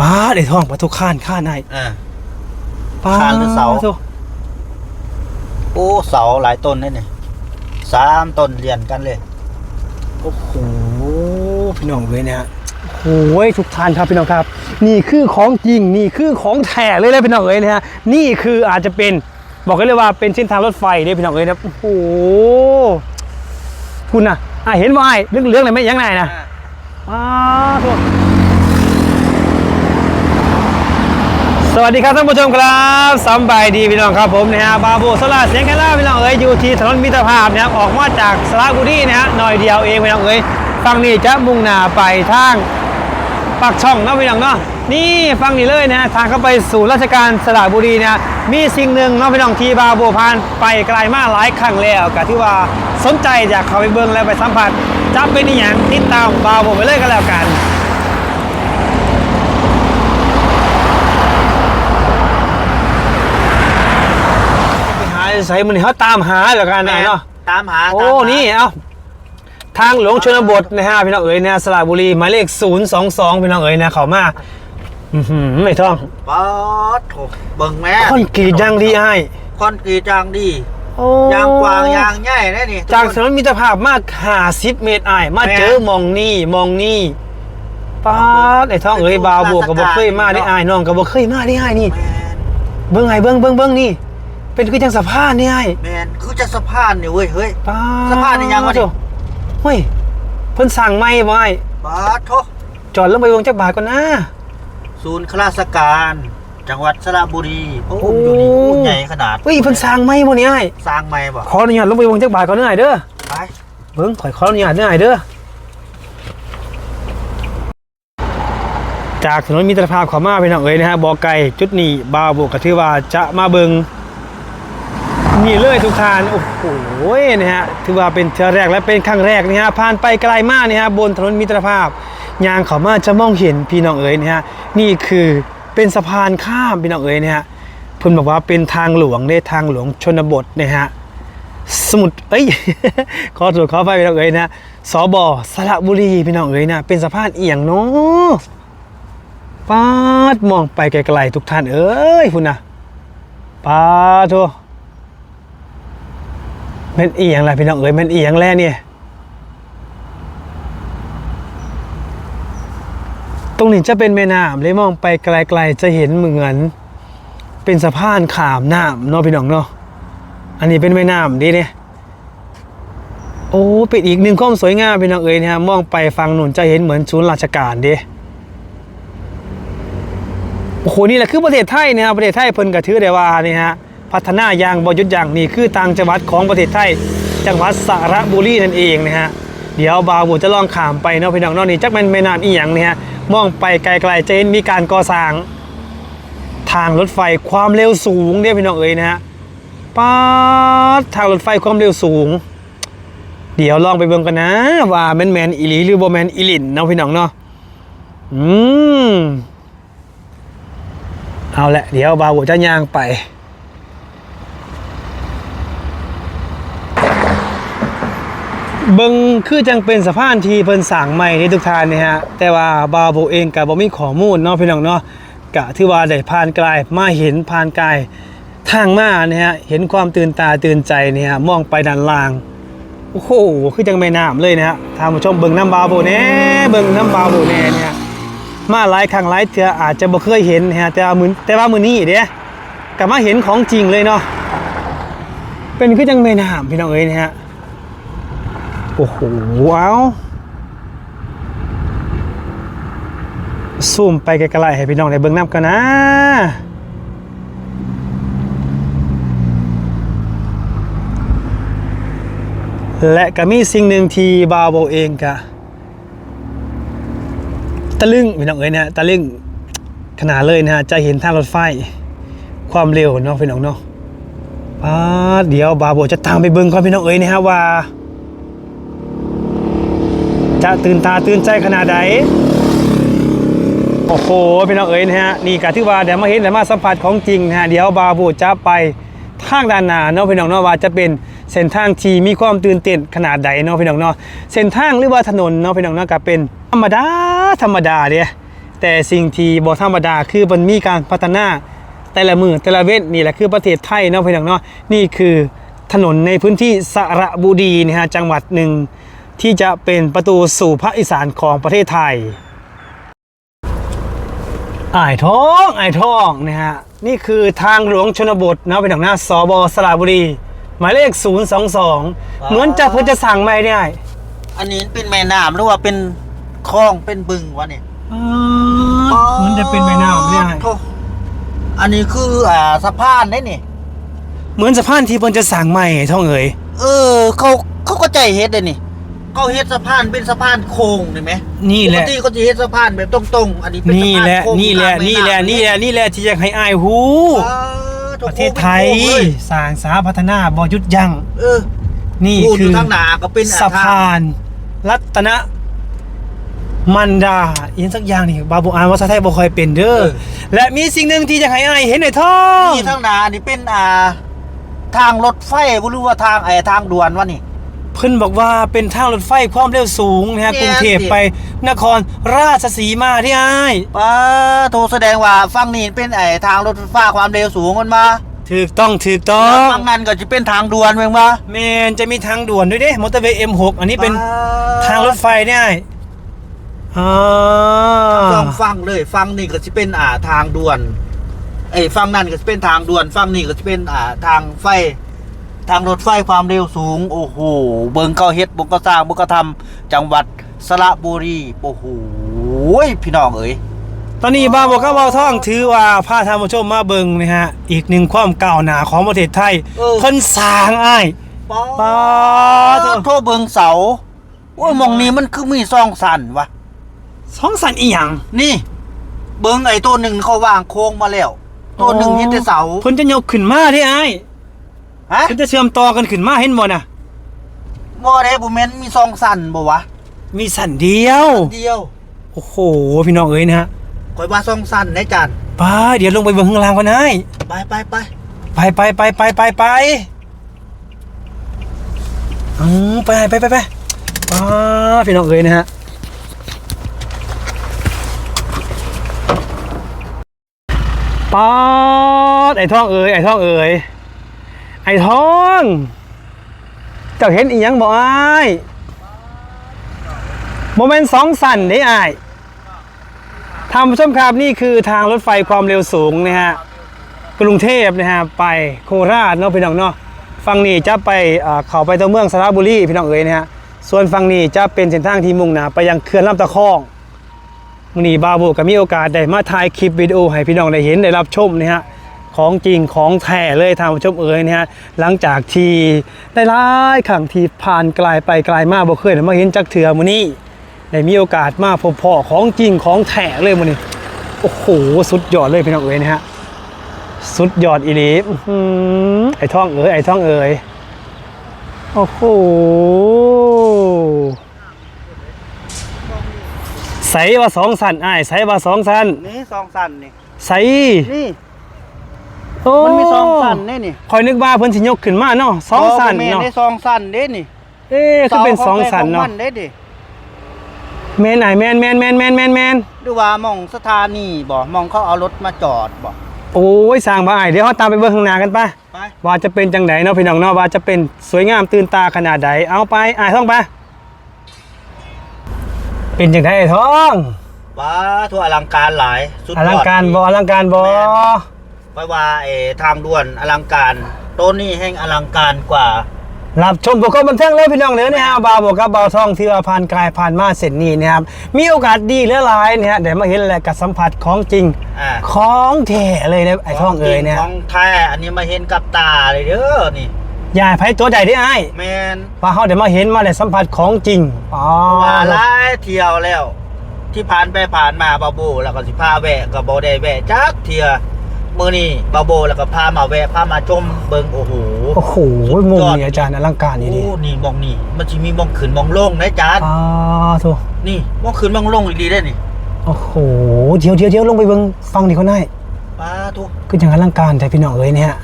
ป้าไอ้ท้องปลาทุกข้านข้านให้อ่า ป้าข้านหรือเสาโถ่โอ้เสาหลายต้นเลยนี่สามต้นเรียนกันเลยโอ้โหพี่น้องเลยนะฮะโอ้ยทุกท่านครับพี่น้องครับ นี่คือของจริงนี่คือของแท้เลยนะพี่น้องเอ้ยนะฮะนี่คืออาจจะเป็นบอกกันเลยว่าเป็นเส้นทางรถไฟเนี่ยพี่น้องเอ้ยนะโอ้โหคุณนะอะเห็นว่าไอ้เรื่องเรื่องอะไรไหมยังไงนะ อ้าวโถ่ สวัสดีครับท่านผู้ชมครับสำบายดีพี่น้องครับผมนะฮะบาบูสลาเสียงแคล่าพี่น้องเอ้ยอยู่ที่ถนนมิตรภาพนะครับออกมาจากสระบุรีนะฮะหน่อยเดียวเองพี่น้องเอ้ยฝั่งนี้จะมุ่งหน้าไปทางปากช่องนะพี่น้องเนาะนี่ฟังนี่เลยนะฮะทางเข้าไปสู่ราชการสระบุรีนะมีสิ่งหนึ่งเนาะพี่น้องที่บาบูพานไปไกลมากหลายครั้งแล้วกับที่ว่าสนใจอยากเข้าไปเบิ่งแล้วไปสัมผัสจับเป็นอย่างติดตามบาบูไปเลยก็แล้วกัน ไปหา ใส่มันเขาตามหาแล้วกันนะเนาะตามหาโอ้ตามหานี่เอ้าทางหลวงชนบทนะฮะพี่น้องเอ๋ยนะสระบุรีหมายเลข 022 พี่น้องเอ๋ยนะเขามาอือหือไม่ท่องป๊อดโถเบิ่งแม่คอนกรีตยางดีไอ้ายคอนกรีตยางดีโอ้ยางกวางยางใหญ่แน่นี่จากถนนมิตรภาพมาก50เมตรไอ้ายมาเจอมองนี่มองนี่ป้าดไอ้ท่องเอ๋ยบาวบวกกับบ่เคยมาได้อ้ายน้องกับบ่เคยมาได้อ้ายนี่แมนเบิ่งไอ้เบิ่งเบิ่งเบิ่งนี่ เป็นคือจังสะพานนี่ไอ้ายแมนคือจะสะพานนี่เว้ยเฮ้ย ป้าสะพานนี่ยังวะนี่เฮ้ยเพิ่นสั่งไม่ไว้ป๊อดโถจอดลงไปวงจักบาทก่อนนะ ศูนย์ข้าราชการ จังหวัดสระบุรีโอ้โอ้อยู่นี่อู้ใหญ่ขนาดเฮ้ยเพิ่นสั่งไม่บ่นี่ไอ้สร้างใหม่บ่ขออนุญาตลงไปวงจักบาทก่อนเด้อไอ้เด้อ ไปเบิ่งข่อยขออนุญาตเด้อไอ้เด้อ จากถนนมิตรภาพเขอมาพี่น้องเอ๋ยนะฮะบ่อไก่จุดนี้บาวบกก็ถือว่าจะมาเบิ่ง นี่เลยทุกทาน โอ้โหนะฮะถือว่าเป็นเทือแรกและเป็นครั้งแรกนะฮะผ่านไปไกลมากนะฮะบนถนนมิตรภาพยางเขามาจะมองเห็นพี่น้องเอ๋ยนะฮะนี่คือเป็นสะพานข้ามพี่น้องเอ๋ยนะฮะเพิ่นบอกว่าเป็นทางหลวงเด้ทางหลวงชนบทนะฮะสมุดเอ้ยขอตรวจขอไปพี่น้องเอ๋ยนะสบสระบุรีพี่น้องเอ๋ยนะเป็นสะพานเอียงเนาะปาดมองไปไกลๆทุกท่านเอ้ยคุณนะปาดโท แม่นเอียงแหละพี่น้องเอ๋ยแม่นเอียงแล้วเนี่ยตรงนี้จะเป็นแม่น้ำเลยมองไปไกลๆจะเห็นเหมือน เป็นสะพานขามน้ำเนาะพี่น้องเนาะอันนี้เป็นแม่น้ำดีเนี่ยโอ้เป็นอีกหนึ่งความสวยงามพี่น้องเอ๋ยนะฮะมองไปฟังหนุนจะเห็นเหมือนศูนย์ราชการด้โอ้โหนี่แหละคือประเทศไทยนะครับประเทศไทยเพิ่นกระถือได้ว่านี่ฮะ พัฒนาอย่างบยุทธ์อย่างนี่คือทางจังหวัดของประเทศไทย จังหวัดสระบุรีนั่นเองนะฮะเดี๋ยวบาวบุจะลองขามไปเนาะพี่น้องเนาะนี่จักแม่นแม่น้ำอีหยังเนี่ยมองไปไกลๆจะเห็นมีการก่อสร้าง ทางรถไฟความเร็วสูงเนี่ยพี่น้องเอ๋ยนะฮะป๊าดทางรถไฟความเร็วสูง เดี๋ยวลองไปเบิ่งกันนะ ว่าแมนแมนอีลีหรือบ่แมนอีลินเนาะพี่น้องเนาะอืมเอาละเดี๋ยวบาวจะย่างไป เบิงคือจังเป็นสะพานที่เพิ่นสร้างใหม่นี่ทุกทานเนี่ยฮะแต่ว่าบาโบเองกับบ่มีข้อมูลเนาะพี่น้องเนาะกะที่ว่าได้ผ่านกลายมาเห็นผ่านกายทางมาเนี่ยฮะเห็นความตื่นตาตื่นใจเนี่ยฮะมองไปด้านล่างโอ้โหคือจังแม่น้ำเลยนะฮะท่านผู้ชมเบิ่งน้ำบาโบแน่เบิ่งน้ำบาโบแน่เนี่ยมาหลายครั้งหลายเทื่ออาจจะบ่เคยเห็นนะฮะแต่ว่ามื้อแต่ว่ามื้อนี้เด้กลับมาเห็นของจริงเลยเนาะเป็นคือจังแม่น้ำพี่น้องเอ้ยนะฮะ โอ้โหว้าวซูมไปไกลๆให้พี่น้องได้เบิ่งน้ำกันนะและก็มีสิ่งหนึ่งที่บาโบเองกะตะลึงพี่น้องเอ้ยนะตะลึงขนาดเลยนะฮะจะเห็นทางรถไฟ ความเร็วเนาะพี่น้องเนาะป้าดเดี๋ยวบาโบจะตามไปเบิ่งก่อนพี่น้องเอ้ยนะฮะว่า จะตื่นตาตื่นใจขนาดใดโอ้โหพี่น้องเอ้ยนะฮะนี่กะที่ว่าเดี๋ยวมาเห็นเดี๋ยวมาสัมผัสของจริงนะฮะเดี๋ยวบาวโบจะไปทางด้านหน้าเนาะพี่น้องเนาะว่าจะเป็นเส้นทางที่มีความตื่นเต้นขนาดใดเนาะพี่น้องเนาะเส้นทางหรือว่าถนนเนาะพี่น้องเนาะก็เป็นธรรมดาธรรมดาเด้แต่สิ่งที่บ่ธรรมดาคือมันมีการพัฒนาแต่ละมือแต่ละเว้นนี่แหละคือประเทศไทยเนาะพี่น้องเนาะนี่คือถนนในพื้นที่สระบุรีนะฮะจังหวัดหนึ่ง ที่จะเป็นประตูสู่ภาคอีสานของประเทศไทยอ่ายท้องอ่ายท้องนะฮะนี่คือทางหลวงชนบทนะเป็นทางหน้าสบสระบุรี หมายเลข 022 เหมือนจะเพิ่นจะสั่งไม่ได้ อันนี้เป็นแม่น้ำหรือว่าเป็นคลองเป็นบึงวะเนี่ยเหมือนจะเป็นแม่น้ำเนี่ยโถ่อันนี้คืออ่าสะพานได้นี่เหมือนสะพานที่เพิ่นจะสั่งใหม่ท่องเอ๋ยเออ เขาเขาก็ใจเฮ็ดเลยนี่ เขาเฮ็ดสะพานเป็นสะพานโค้งเห็นไหมนี่แหปละ กติเขาจะเฮ็ดสะพานแบบตรงๆ อันนี้เป็นสะนี่พานแหละ โค้งนี่แหละตามนี่แหละม่ำนี่แหละ นี่แหละ ที่อยากให้อายฮู้อ่าโถ่ประเทศไทยโค้งเป็นโค้งเลยสร้างสาพัฒนาบ่หยุดยั้งเออนี่พูดคือทางหนาก็เป็นสะพาน รัตนมันดาอีกสักอย่างนี่บาบูอานว่าสะไทยบ่ค่อยเป็นเด้อและมีสิ่งหนึ่งที่อยากให้อายเห็นในท้องนี่ทางหนาอันนี้เป็นอ่า ทางรถไฟบ่รู้ว่าทางไอ้ทางด่วนวะนี่ เพิ่นบอกว่าเป็นทางรถไฟความเร็วสูงนะฮะเนี่ยกรุงเทพสิไปนครราชสีมาที่อ้ายป้าโทรแสดงว่าฝั่งนี้เป็นไอ้ทางรถไฟฟ้าความเร็วสูงมันมาถูกต้องถูกต้อแล้วงฝั่งนั้นก็จะเป็นทางด่วนเมืองมาแมนจะมีทางด่วนด้วยเด้มอเตอร์เวย์ M6 อันนี้เป็นทางรถไฟเนี่ยอ่าสองฝั่งเลยฝั่งนี้ก็จะเป็นอ่าทางด่วนไอ้ฝั่งนั้นก็จะเป็นทางด่วนฝั่งนี้ก็จะเป็นอ่าทางไฟ ทางรถไฟความเร็วสูง โอ้โห เบิงเก้าเฮ็ดบุงก็สร้างบุงก็ทำจังหวัดสระบุรี โอ้โห พี่น้องเอ๋ยตอนนี้บาวบอกกับวาวท่องถือว่าพาท่านผู้ชมมาเบิงนะฮะ อีกหนึ่งความก้าวหน้าของประเทศไทยเออเพิ่นสร้างอ้ายป๊าป๊าโถ่โทษเบิงเสา โอ้ยหมองนี้มันคือมีซองสันวะ สองสันอีหยัง นี่ เบิงไอ้ตัวหนึ่งเขาวางโค้งมาแล้ว ตัวหนึ่งเห็นแต่เสา เพิ่นจะยกขึ้นมาที่อ้าย ฮะเพิ่นจะเชื่อมต่อกันขึ้นมาเห็นบ่น่ะ บ่ได้บ่แม่นมีซองสันบ่วะมีสันเดียว เดียวโอ้โห พี่น้องเอ้ยนะฮะข่อยว่าซองสันนะจานไป้าเดี๋ยวลงไปเบิ่งข้างล่างก่อนนายไปไปไปไปไปไปไปไปไปอืมไปไปไปไปป้าพี่น้องเอ๋ยนะฮะป้าดไอ้ท้องเอ๋ยไอ้ท้องเอ๋ย ไอ้ท้อง เจ้าเห็นอีหยังบ่อ้ายโมเมนต์สองสั่นได้อ้ายท่านผู้ชมครับนี่คือทางรถไฟความเร็วสูงนะฮะกรุงเทพนะฮะไปโคราชเนาะพี่น้องเนาะฝั่งนี้จะไปเอ่อเขาไปตัวเมืองสระบุรีพี่น้องเอ๋ยนะฮะส่วนฝั่งนี้จะเป็นเส้นทางที่มุ่งหน้าไปยังเขื่อนลำตะคองมื้อนี้บาบูก็มีโอกาสได้มาถ่ายคลิปวิดีโอให้พี่น้องได้เห็นได้รับชมนะฮะ ของจริงของแท้เลยทางผู้ชมเอ๋ยนะฮะหลังจากที่ได้หลายครั้งที่ผ่านไกลไปไกลมาบ่เคยได้มาเห็นจักเถื่อมื้อนี้ได้มีโอกาสมาพบพ่อของจริงของแท้เลยมื้อนี้โอ้โหสุดยอดเลยพี่น้องเอ๋ยนะฮะสุดยอดอีหลีอื้อหือไอ้ท่องเอ๋ยไอ้ท่องเอ๋ยโอ้โหใส่ว่าสองสันอ้ายใส่ว่าสองสันนี่ซองสันนี่ใส่นี่ โอ้มันมีซองสันนี่นี่คอยนึกว่าเพิ่นสิยกขึ้นมาเนาะสองสันบ่แม่เนาะได้ซองสันเด้นี่ เอ๊ะคือเป็นสองสันขเนาะมัเด้ดิแมนไหนแมนแมนแมนแมนแมนแมนหรือว่าหมองสถานีบ่หมองเขาเอารถมาจอดบ่โอ้ยสร้างบ่อ้ายเดี๋ยวเราตามไปเบิ่งข้างหน้ากันปะไปว่าจะเป็นจังไดเนาะพี่น้องเนาะว่าจะเป็นสวยงามตื่นตาขนาดใดเอาไปอ้ายท่องไปเป็นจังไดไอ้ท่องว้าทั่วอลังการหลายสุดยออดลังการบออลังการบอแม่น ไปว่าเออทางด่วนอลังการโต้นนี้แห่งอลังการกว่ารับชมบุคคลบันเทิงเลยพี่น้องเลยนะฮะบาวบอกกับบาวท่องที่ว่าผ่านกายผ่านมาเส้นนี้นะครับมีโอกาสดีเหลือหลายนะฮะเดี๋ยวมาเห็นและกับสัมผัสของจริงอ่าของแท้เลยนะไอ้ท่องเอ๋ยเนี่ยของแท้อันนี้มาเห็นกับตาเลยเด้อนี่อย่าให้ไผตัวใดได้ไอ้ายแมนว่าเขาเดี๋ยวมาเห็นมาได้สัมผัสของจริงอ๋อว่าหลายเที่ยวแล้ว ที่ผ่านไปผ่านมาบาโบแล้วก็สิพาแวะกับโบได้แวะจักเทีย มื้อนี้บาโบแล้วก็พามาแวะพามาชมเบิงโอ้โหโอ้โหสุดยอดมุมนี่อาจารย์อลังการนี่ดิโอ้นี่มองนี่ มันสิมีมองขึ้นมองลงนะจานอ้าวโถนี่มองขึ้นมองลงอีกดีได้นี่โอ้โหเดี๋ยวเดี๋ยวเดี๋ยวลงไปเบิ่งฟังดิเขาหน่อยป้าทุกคืออย่างอลังการแต่พี่น้องเอ๋ยเนี่ย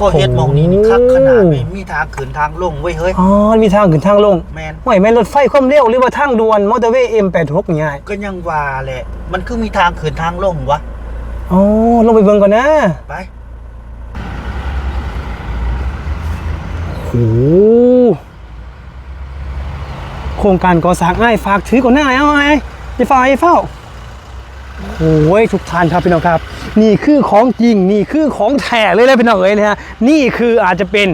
ก็เฮ็ดหมองนี้นี่คักขนาดไม่มีทางขึ้นทางลงไว้ยเฮ้ยอ๋อมีทางขึ้นทางลงแมนห่วยแม่นรถไฟความเร็วหรือว่าทางด่วนมอเตอร์เวย์ M86 นี่ไงก็ยังว่าแหละมันคือมีทางขึ้นทางลงวะ อ๋อลงไปเบิ่งก่อนนะไปโอ้โหโครงการก่อสร้างอ้ายฝากถือก่อนหน้าเอาไอ้อย่าฝ่าอย่าเฝ้าโอ้ยทุกท่านครับพี่น้องครับ นี่คือของจริงนี่คือของแท้เลยนะพี่น้องเอ้ยนะฮะนี่คืออาจจะเป็น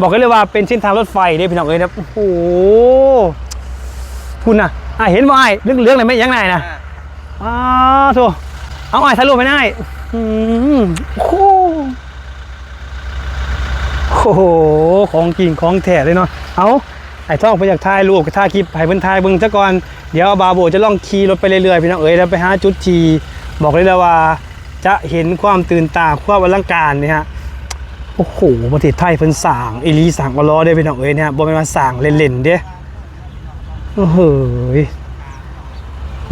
บอกกันเลยว่าเป็นเส้นทางรถไฟเด้พี่น้องเอ้ยนะโอ้โหคุณน่ะอะเห็นว่าไอ้เรื่องเรื่องอะไรไหมยังไงนะอ้าวโถ เอาไอ้ถ่ายรูปไปได้อืมโอ้โหโอ้โห ของจริงของแท้เลยเนาะ เอาไอ้ท่องไปอยากถ่ายรูปกับถ่ายคลิปให้เพิ่นถ่ายเบิ่งซะก่อน เดี๋ยวบาโบจะล่องขี่รถไปเรื่อยๆพี่น้องเอ๋ยแล้วไปหาจุดทีบอกเลยแล้วว่า จะเห็นความตื่นตาความอลังการเนี่ยฮะ โอ้โห ประเทศไทยเพิ่นสร้างอีลีสร้างบ่รอได้พี่น้องเอ๋ยเนี่ยฮะบ่แม่นว่าสร้างเล่นๆเด้โอ้โหย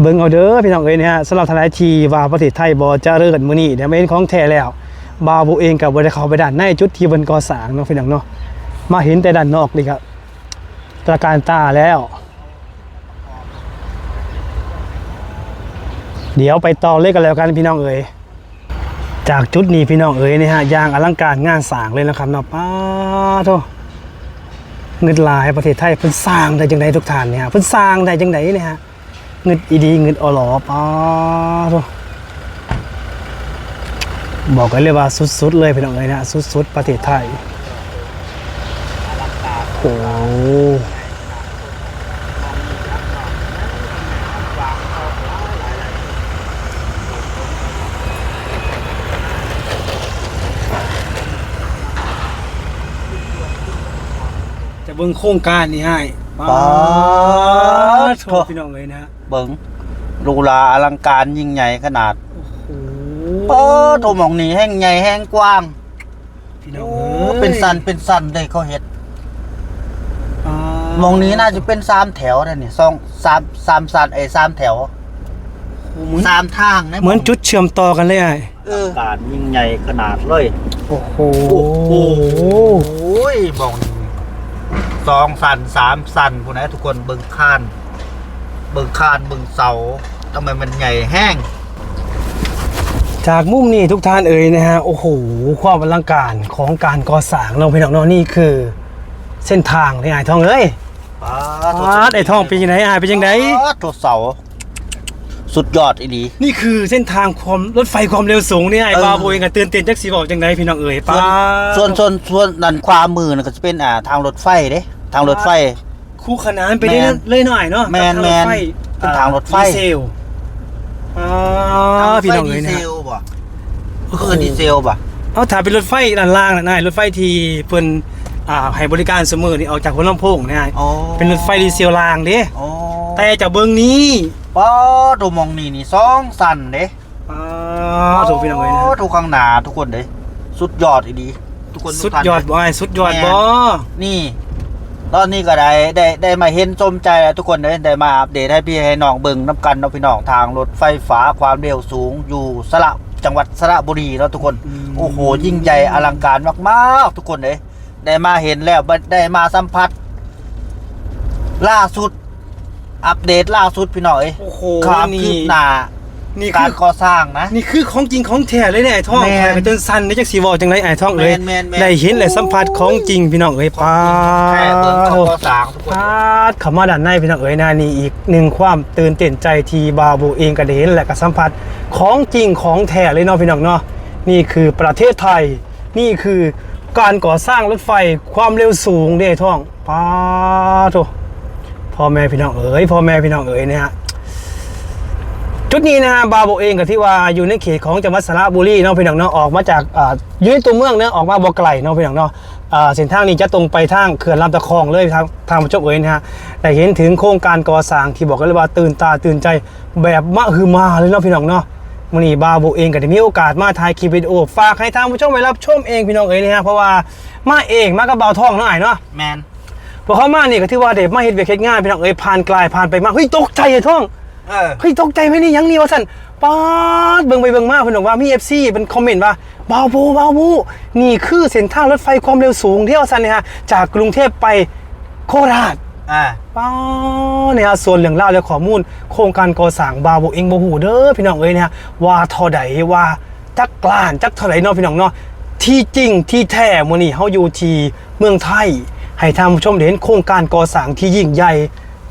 เบิ่งเอาเด้อพี่น้องเอ๋ยนี่ยฮะสำหรับทนายทีว่าประเทศไทยบ่เริญมื้อนี้เดี๋ยวไม่เห็นของแท้แล้วบาโบเองกับบ่ได้เข้าไปด้านในจุดที่เพิ่นก่อสร้างเนาะพี่น้องเนาะมาเห็นแต่ด้านนอกนี่ครับตระการตาแล้ว เดี๋ยวไปต่อเลยกันแล้วกันพี่น้องเอ๋ยจากจุดนี้พี่น้องเอ๋ยนี่ฮะยางอลังการงานสร้างเลยนะครับเนาะป้าโทเงินลายประเทศไทยเพิ่นสร้างได้จังไดทุกท่านเนี่ยเพิ่นสร้างได้จังไดเนี่ยฮะ เงินอีดีเงินอหลอป้าโทบอกกันเลยว่าสุดๆเลยพี่น้องเอ๋ยนะสุดๆประเทศไทยโอ้โหจะเบิ่งโครงการนี่ให้ป๊าด โทษพี่น้องเลยนะฮะเบิงหรูหราอลังการยิ่งใหญ่ขนาดโอ้โอ้โถหมองนี้แห้งใหญ่แห้งกว้างพี่น้องโอ้อ้ยเป็นสันเป็นสันเลยเขาเฮ็ดอ่าหมองนี้น่าจะเป็นสามแถวนะนี่สองสามสามสันไอ้สามแถวโอ้เหมือนสามทางนะเหมือนจุดเชื่อมต่อกันเลยไอ้เออการยิ่งใหญ่ขนาดเลยโอ้โหโอ้โหโอ้ยมองนี่สองสันสามสันพวกนี้ทุกคนเบิ่งคาน เบิ่งคานเบิ่งเสาทำไมมันใหญ่แห้ง จากมุมนี้ทุกท่านเอ่ยนะฮะโอ้โหความอลังการของการก่อสร้างเราะพี่น้องเนาะนี่คือ เส้นทางที่ไอ้ทองเอ้ยป๊าปาดไอ้ทองเป็นยังไงไอ้เป็นยังไงป๊าดตัวเสา สุดยอดอีดีนี่คือเส้นทางความรถไฟความเร็วสูงเนี่ยไอ้เออบาโบเองก็ตื่นเต้นจักสีบอกจังไดพี่น้องเอ๋ยส่ป้าวนส่วนส่วนส่วนด้านขวามือนะก็จะเป็นอ่าทางรถไฟเด้ ทางรถไฟ คู่ขนานไปได้แมนเลยหน่อยเนาะแมนกับแมนทางรถไฟเป็นทางรถไฟดีเซลอ่าพี่น้องเอ๋ยดีนะเซฮะลบ่เออดีเซลบ่เอาถ่ายเป็นรถไฟด้านล่างนะนายรถไฟที่เพิ่นอ่าให้บริการเสมอนี่ออกจากหัวลำโพงเนยอ๋อเป็นรถไฟดีเซลรางเด้อ๋อแต่จากเบิ้งนี้ป๊าดตัวมองนี่นี่สองสันเด้อ่าถูกพี่น้องเอ๋ยนะโทุกข้างหน้าทุกคนเด้สุดยอดอีดีทุกคนสุดทุกท่านยอดบ่ไอ้สุดยอดบ่นี่ ตอนนี้ก็ได้ได้ได้มาเห็นชมใจแล้วทุกคนได้ได้มาอัปเดตให้พี่ให้น้องเบิ่งน้ำกันเนาะพี่น้องทางรถไฟฟ้าความเร็วสูงอยู่สระจังหวัดสระบุรีเนาะทุกคน โอ้โห ยิ่งใหญ่อลังการมากๆ ทุกคนเลยได้มาเห็นแล้วได้มาสัมผัส ล่าสุด อัปเดตล่าสุดพี่น้องเอ้ยโอ้โหความคืนี่บหน้า นี่กาคืรอก่อสร้างนะ นี่คือของจริงของแท้เลยเนี่ยไอ้ท่องแม่นถ่ายไปจนสั่นนี่จักสิเว้าจังไดไอ้ท่องเอ้ยแม่นแม่นแม่นได้เห็นและสัมผัสของจริงพี่น้องเอ้ยป้าแค่เบิ่งดเขาก่อสร้างทุกคนปาดเข้ามาด้านในพี่น้องเอ๋ยนะนี่อีกหนึ่งความตื่นเต้นใจที่บาบูเองก็ได้เห็นและก็สัมผัสของจริงของแท้เลยเนาะพี่น้องเนาะนี่คือประเทศไทย นี่คือการก่อสร้างรถไฟความเร็วสูงเด้ท่องป้าดโถพ่อแม่พี่น้องเอ๋ยพ่อแม่พี่น้องเอ๋ยเนี่ยฮะ จุดนี้นะฮะบาโบเองกับที่ว่าอยู่ในเขตของจังหวัดสระบุรีเนาะพี่น้องเนาะออกมาจากอ่าอยู่ในตัวเมืองเนาะออกมาบ่ไกลเนาะพี่น้องเนาะอ่าเส้นทางนี้จะตรงไปทางเขื่อนลำตะคองเลยทางทางผู้ชมเอ๋ยนะฮะได้เห็นถึงโครงการก่อสร้างที่บอกกันเลยว่าตื่นตาตื่นใจแบบมะฮือมาเลยเนาะพี่น้องเนาะมื้อนี้บาโบเองก็ได้มีโอกาสมาถ่ายคลิปวิดีโอฝากให้ทางผู้ชมไปรับชมเองพี่น้องเอ๋ยนะฮะเพราะว่ามาเองมากับเบาทองเนาะไอ้เนาะแมนพอเขามานี่ก็ถือว่าเด็กมาเฮ็ดเวียกเฮ็ดงานพี่น้องเอ้ยผ่านกลายผ่านไปมาเฮ้ยตกใจไอ้ท่อง เออ เฮ้ยตกใจไหมนี่ยังนี่วะสันป๊าดเบิ่งไปเบิ่งมาเพิ่นบอกว่ามีเอฟซีเป็นคอมเมนต์ว่าบาวบูบาวบูนี่คือเส้นทางรถไฟความเร็วสูงที่ว่าสันเนี่ยฮะจากกรุงเทพไปโคราช อ่า ป้าเนี่ยฮะส่วนเรื่องเล่าวและข้อมูล โครงการก่อสร้างบาวบูเองบ่ฮู้เด้อพี่น้องเอ้ยเนี่ยฮะว่าเท่าใดว่าจักกล้านจักเท่าไหร่เนาะพี่น้องเนาะที่จริงที่แท้มื้อนี้เฮาอยู่ที่เมืองไทย ให้ท่านผู้ชมได้เห็นโครงการก่อสร้างที่ยิ่งใหญ่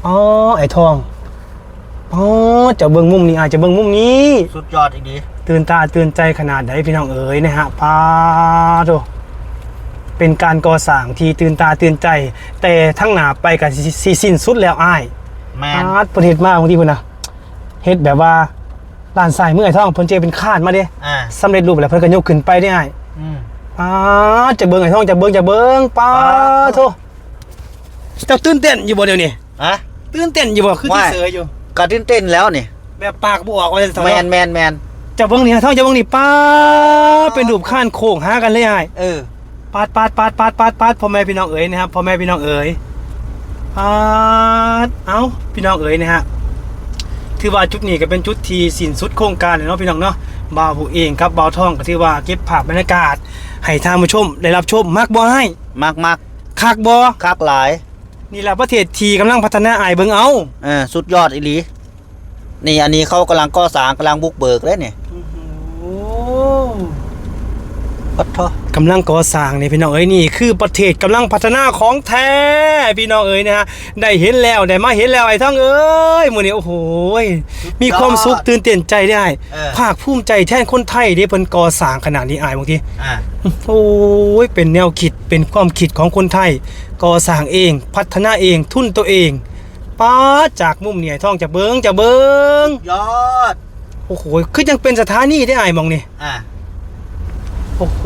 อ๋อไอ้ทอง อ๋อจะเบิ่งมุมนี้อาจจะเบิ่งมุมนี้สุดยอดอีกดีตื่นตาตื่นใจขนาดไหนพี่น้องเอ๋ยนะฮะป้าโตเป็นการก่อสร้างที่ตื่นตาตื่นใจ แต่ทั้งหนาไปกับซีสิ้นสุดแล้วอ้ายแมอานร์ตประเทศมากบางทีพุ่นนะเฮ็ดแบบว่าด้านซ้ายมือไอ้ท่องเพิ่นเจเป็นคาดมาเด้อ่าสำเร็จรูปแล้วเพิ่นก็ยกขึ้นไปได้อ้ายอืมป้าดจะเบิ่งไอ้ท่องจะเบิ่งจะเบิ่งป้าป๊าดโทเจ้าตื่นเต้นอยู่บ่เดี๋ยวนี้อะตื่นเต้นอยู่บ่คือที่ว่าเสืออยู่ กระติ้นเต้นแล้วนี่แบบปากบ่ออกว่าจะแมนแมนแมนจะเบิ่งนี่ท่องจะเบิ่งนี่ป้าดเป็นรูปข้านโค้งหากันเลยอ้ายเออปาดปาดปาดปาดปาดปาดพ่อแม่พี่น้องเอ๋ยนะครับพ่อแม่พี่น้องเอ๋ยปาดเอ้าพี่น้องเอ๋ยนะฮะถือว่าจุดนี้ก็เป็นจุดที่สิ้นสุดโครงการเลยเนาะพี่น้องเนาะบ่าวผู้เองครับบ่าวทองก็ถือว่าเก็บภาพบรรยากาศให้ท่านผู้ชมได้รับชมมักบ่ให้มากมากคักบ่คักหลาย นี่แหละประเทศที่กำลังพัฒนาอายเบิ่งเอาเออสุดยอดอีหลี นี่อันนี้เขากำลังก่อสร้างกำลังบุกเบิกเลยเนี่ยโอ้ ปัดทอ กำลังก่อสร้างนี่พี่น้องเอ๋ยนี่คือประเทศกำลังพัฒนาของแท้พี่น้องเอ๋ยนะฮะได้เห็นแล้วได้มาเห็นแล้วไอ้ท่องเอ้ยมื้อนี้โอ้โหยมีความสุขตื่นเต้นใจได้เออภาคภูมิใจแทนคนไทยที่เพิ่นก่อสร้างขนาดนี้อายบางทีอ่าโอ้ยเป็นแนวคิดเป็นความคิดของคนไทยก่อสร้างเอง พัฒนาเองทุนตัวเองป้าดจากมุมเนี่ยท่องจะเบิงจะเบิงยอดโอ้โหคือยังเป็นสถานีได้อายมองนี่อ่าโอ้โห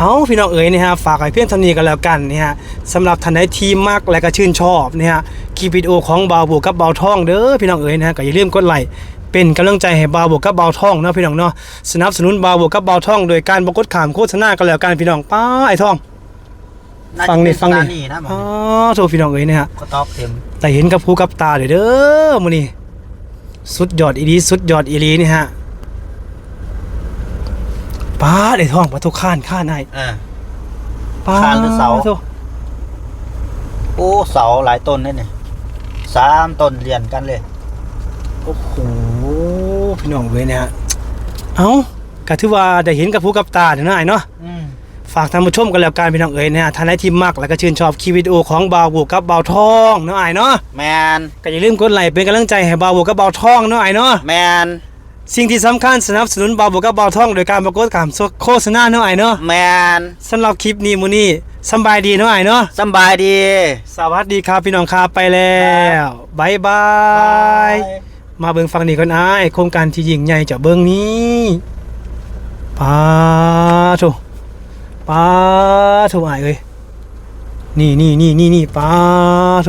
เอาพี่น้องเอ๋ยนะฮะฝากไว้เพียงเท่านี้กันแล้วกันนะฮะสำหรับท่านใดที่มักและก็ชื่นชอบนะฮะคลิปวิดีโอของบาวบวกกับเบาท่องเด้อพี่น้องเอ๋ยนะฮะก็อย่าลืมกดไลค์เป็นกำลังใจให้บาวบวกกับเบาท่องเนาะพี่น้องเนาะสนับสนุนบาวบวกกับเบาท่อง โดยการบกดขามโฆษณากันแล้วกันพี่น้องป้าไอ้ท่องน่าจะฟังนี่เป็ฟังนี่สถานะหมออ๋อโทพี่น้องเอ๋ยนะฮะ ก็ตอกเต็มแต่เห็นกับหูกับตาเลยเด้อมื้อนี้สุดยอดอีหลีสุดยอดอีหลีนี่ฮะ ป้าดไอ้ท่องประตูข้านข้านให้อ่า ป้าข้านหรือเสา โถ่โอ้เสาหลายต้นเลยเนี่ยสามต้นเรียนกันเลย โอ้โหพี่น้องเว้ยเนี่ยฮะเอ้าก็ถือว่าได้เห็นกับผู้กับตาเดี๋ยวนะไอ้เนาะ อืมฝากท่านผู้ชมกันแล้วกันพี่น้องเอ๋ยนะฮะท่านใดที่มักแล้วก็ชื่นชอบคลิปวิดีโอของบาวบูกับเบาวทองเนาะไอ้เนาะแมนก็อย่าลืมกดไลค์เป็นกำลังใจให้บาวบูกับเบาวทองเนาะไอ้เนาะแมน สิ่งที่สำคัญสนับสนุนบาวบูกับเบาวทองโดยการประกวดขามโฆษณาเนาะไอ้เนาะแมนสำหรับคลิปนี้มื้อนี้สำบายดีเนาะไอ้เนาะสำบายดี สวัสดีครับพี่น้องครับไปแล้วบายบายมาเบิ่งฟังนี่ก่อนอ้ายโครงการที่ยิ่งใหญ่จะเบิ่งนี้ปาโถปาโถอ้ายเอ้ยนี่นี่นี่นี่นี่ปาโถ